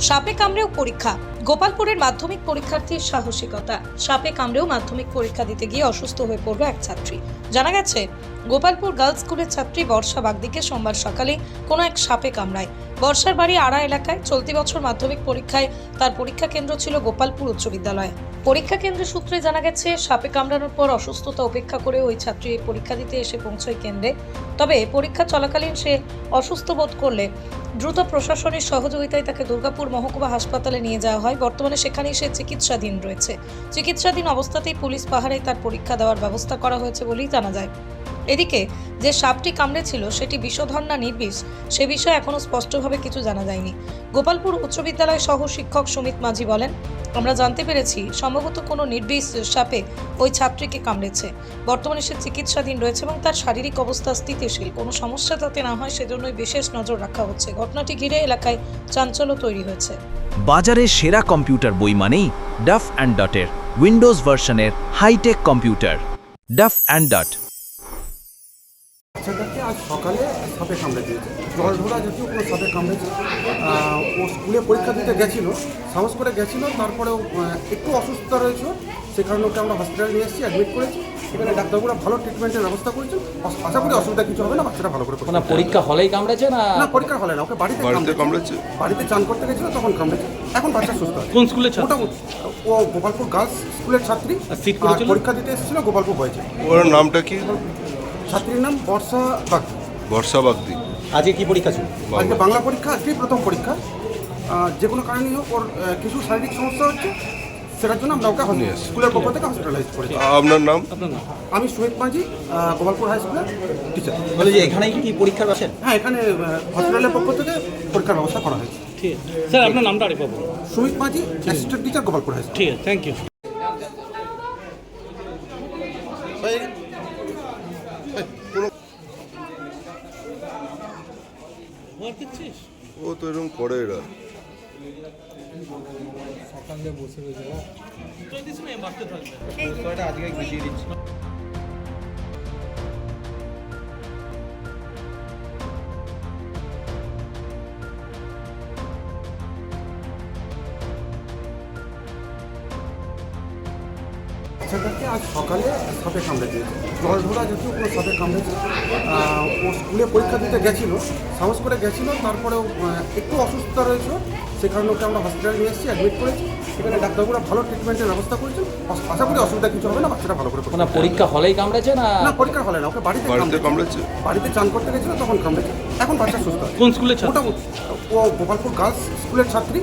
সাপে কামড়েও পরীক্ষা। গোপালপুরের মাধ্যমিক পরীক্ষার্থীর সাহসিকতা। সাপে কামড়েও মাধ্যমিক পরীক্ষা দিতে গিয়ে অসুস্থ হয়ে পড়ল এক ছাত্রী। জানা গেছে, গোপালপুর গার্লস স্কুলের ছাত্রী বর্ষা বাগদিকে সোমবার সকালে কোনো এক সাপে কামড়ায়। বর্ষার বাড়ি আড়া এলাকায় চলতি বছর মাধ্যমিক পরীক্ষায় তার পরীক্ষা কেন্দ্র ছিল গোপালপুর উচ্চ বিদ্যালয়। পরীক্ষা কেন্দ্র সূত্রে জানা গেছে, সাপে কামড়ানোর পর অসুস্থতা উপেক্ষা করে ওই ছাত্রী পরীক্ষা দিতে এসে পৌঁছয় কেন্দ্রে। তবে পরীক্ষা চলাকালীন সে অসুস্থ বোধ করলে দ্রুত প্রশাসনের সহযোগিতায় তাকে দুর্গাপুর মহকুমা হাসপাতালে নিয়ে যাওয়া হয়। বর্তমানে সেখানেই সে চিকিৎসাধীন রয়েছে। চিকিৎসাধীন অবস্থাতেই পুলিশ পাহাড়ে তার পরীক্ষা দেওয়ার ব্যবস্থা করা হয়েছে বলেই জানা যায়। এদিকে যে সাপটি কামড়েছিল সেটি বিষধর না নির্বিষ। সে বিষয়ে এখনও স্পষ্টভাবে কিছু জানা যায়নি। গোপালপুর উচ্চ বিদ্যালয় সহ শিক্ষক সুমিত মাঝি বলেন, আমরা জানতে পেরেছি, সম্ভবত কোনো নির্বিষ সাপে ওই ছাত্রীকে কামড়েছে। বর্তমানে সে চিকিৎসাধীন রয়েছে এবং তার শারীরিক অবস্থা স্থিতিশীল। কোনো সমস্যা যাতে না হয়, সেজন্যই বিশেষ নজর রাখা হচ্ছে। ঘটনাটি ঘিরে এলাকায় চাঞ্চল্য তৈরি হয়েছে। বাজারের সেরা কম্পিউটার বই মানেই ডাফ অ্যান্ড ডটের উইন্ডোজ ভার্সনের hitech computer. Duff and Dot আজ সকালে সাপে কামড়ে দিয়েছে। জল ঢোড়া জাতীয় কোনো সাপে কামড়েছে। ও স্কুলে পরীক্ষা দিতে গেছিল সাহস করে গেছিল তারপরে একটু অসুস্থতা রয়েছে। সে কারণে ওকে আমরা হসপিটালে নিয়ে এসেছি অ্যাডমিট করেছি। এখানে ডাক্তারবাবুরা ভালো ট্রিটমেন্টের ব্যবস্থা করেছেন। আশা করি অসুবিধা কিছু হবে না বাচ্চাটা ভালো করে না পরীক্ষা হলেই কামড়েছে না? না পরীক্ষার হলে না ওকে বাড়িতে বাড়িতে কামড়েছে? বাড়িতে চান করতে গেছিল তখন কামড়েছে। এখন বাচ্চা সুস্থ কোন স্কুলের ছাত্র? মোটামুটি ও গোপালপুর গার্লস স্কুলের ছাত্রী? পরীক্ষা দিতে এসেছিল গোপালপুর বয়েছে ওর নামটা কি? ছাত্রীর নাম বর্ষা বাগ বর্ষা বাগদি। আজকে কি পরীক্ষা ছিল? আজকে বাংলা পরীক্ষা আজকেই প্রথম পরীক্ষা। যে কোনো কারণেই হোক ওর কিছু শারীরিক সমস্যা হচ্ছে সেটার জন্য আমরা ওকে নিয়ে স্কুলের পক্ষ থেকে হসপিটালাইজ করেছি। আপনার নাম? আমি সুমিত মাঝি গোপালপুর হাই স্কুলের টিচার বলে যে এখানেই কি পরীক্ষা বসেন হ্যাঁ এখানে হসপিটালের পক্ষ থেকে পরীক্ষার ব্যবস্থা করা হয়েছে। ঠিক আছে। স্যার আপনার নামটা আরেকবার বলুন। Sumit Majhi assistant teacher Gopalpur high school ঠিক আছে থ্যাংক ইউ ও তো এরকম করে এরা। বাচ্চাটাকে আজ সকালে সাপে কামড়েছে জল ঢোড়া জাতীয় কোনো সাপে কামড়েছে ও স্কুলে পরীক্ষা দিতে গেছিল সাহস করে গেছিল তারপরে একটু অসুস্থতা রয়েছে। সে কারণে ওকে আমরা হসপিটালে নিয়ে এসেছি অ্যাডমিট করেছি। এখানে ডাক্তারবাবুরা ভালো ট্রিটমেন্টের ব্যবস্থা করেছেন। আশা করি অসুবিধা কিছু হবে না বাচ্চাটা ভালো করে। না পরীক্ষা হলেই কামড়েছে না? না পরীক্ষার হলে না ওকে বাড়িতে বাড়িতে কামড়েছে। বাড়িতে চান করতে গেছিল তখন কামড়েছে। এখন বাচ্চা সুস্থ কোন ছাত্র? মোটামুটি ও গোপালপুর গার্লস স্কুলের ছাত্রী?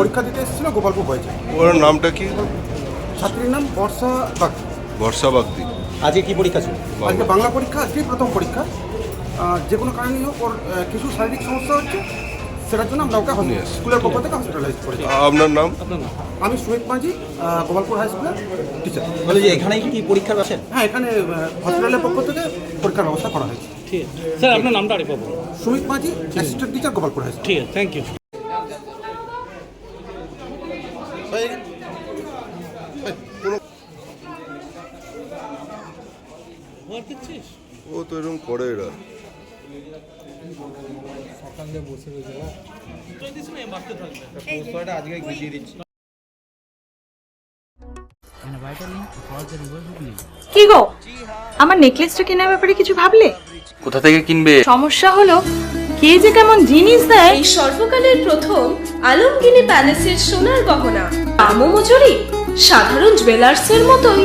পরীক্ষা দিতে এসেছিল গোপালপুর বয়েছে ওর নামটা কি? ছাত্রীর নাম বর্ষা বাগ বর্ষা বাগদি। আজকে কি পরীক্ষা ছিল? আজকে বাংলা পরীক্ষা আজকেই প্রথম পরীক্ষা। যে কোনো কারণেই হোক ওর কিছু শারীরিক সমস্যা হচ্ছে সেটার জন্য আমরা ওকে স্কুলের পক্ষ থেকে হসপিটালাইজ করেছি। আপনার নাম? আমি সুমিত মাঝি গোপালপুর হাই স্কুলের টিচার বলে যে এখানেই কি পরীক্ষা বসেন হ্যাঁ এখানে হসপিটালের পক্ষ থেকে পরীক্ষার ব্যবস্থা করা হয়েছে। ঠিক আছে। স্যার আপনার নামটা আরেকবার বলুন। Sumit Majhi assistant teacher Gopalpur high school ঠিক আছে। থ্যাংক ইউ ও তো এরকম করে এরা। কি গো? আমার নেকলেসটা কেনার ব্যাপারে কিছু ভাবলে? কোথা থেকে কিনবে? সমস্যা হলো কে যে কেমন জিনিস দেয়? এই সর্বকালের প্রথম আলমগিনি প্যালেসের সোনার গহনা। দামও মজুরি সাধারণ জুয়েলার্সের মতোই।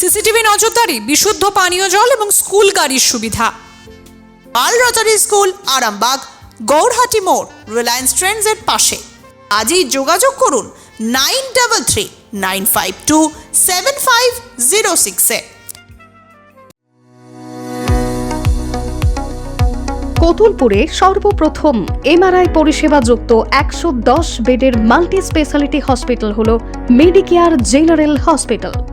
সিসিটিভি নজরদারি বিশুদ্ধ পানীয় জল এবং স্কুল গাড়ির সুবিধা। পাল রটারি স্কুল আরামবাগ গৌরহাটি মোড় রিলায়েন্স ট্রেন্ডসের পাশে। আজই যোগাযোগ করুন nine double three nine five two seven five zero সিক্সে কতুলপুরে সর্বপ্রথম এমআরআই পরিষেবা যুক্ত একশো দশ বেডের মাল্টি স্পেশালিটি হসপিটাল হল মেডিকেয়ার জেনারেল হসপিটাল।